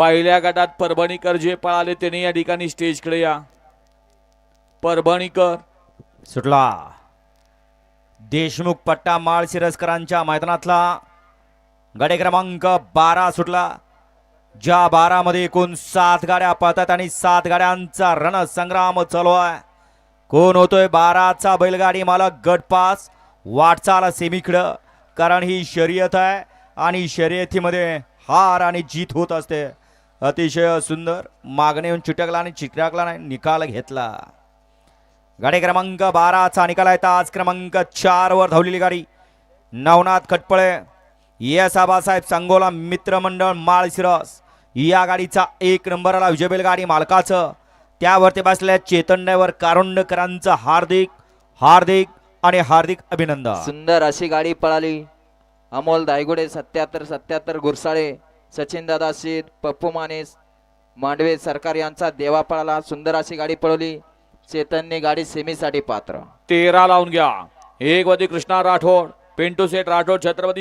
पहिल्या गटात परभणीकर जे पळाले त्यांनी या ठिकाणी स्टेजकडे या. परभणीकर. सुटला. देशमुख पट्टा माळ सिरसकरांच्या मैदानातला. गडे क्रमांक बारा सुटला. ज्या बारामध्ये एकूण सात गाड्या पळतात आणि सात गाड्यांचा रणसंग्राम चालू आहे. कोण होतोय बाराचा बैलगाडी मालक? गटपास वाटचाल सेमीकडं. कारण ही शर्यत आहे आणि शर्यतीमध्ये हार आणि जीत होत असते. अतिशय सुंदर. मागणे येऊन चिटकला आणि चिटकला नाही निकाल घेतला. गाडी क्रमांक बाराचा निकाल आहे. तास क्रमांक चार वर धावलेली गाडी. नवनाथ खटपळे एस आबासाहेब सांगोला मित्रमंडळ माळशिरस. या गाडीचा एक नंबरला विजयबेल गाडी मालकाचं. त्यावरती बसलेल्या चेतन्यावर कारुंडकरांचं हार्दिक हार्दिक आणि हार्दिक अभिनंदन. सुंदर अशी गाडी पळाली. अमोल दायगुडे सत्याहत्तर सत्याहत्तर गुरसाळे सचिन दादा शीर पप्पू माने मांडवे सरकार यांचा देवा पळाला सुंदर अशी गाडी पळवली चेतनने गाडी सेमीसाठी पात्र. तेरा लावून घ्या. एक कृष्णा राठोड पिंटू सेठ राठोड छत्रपती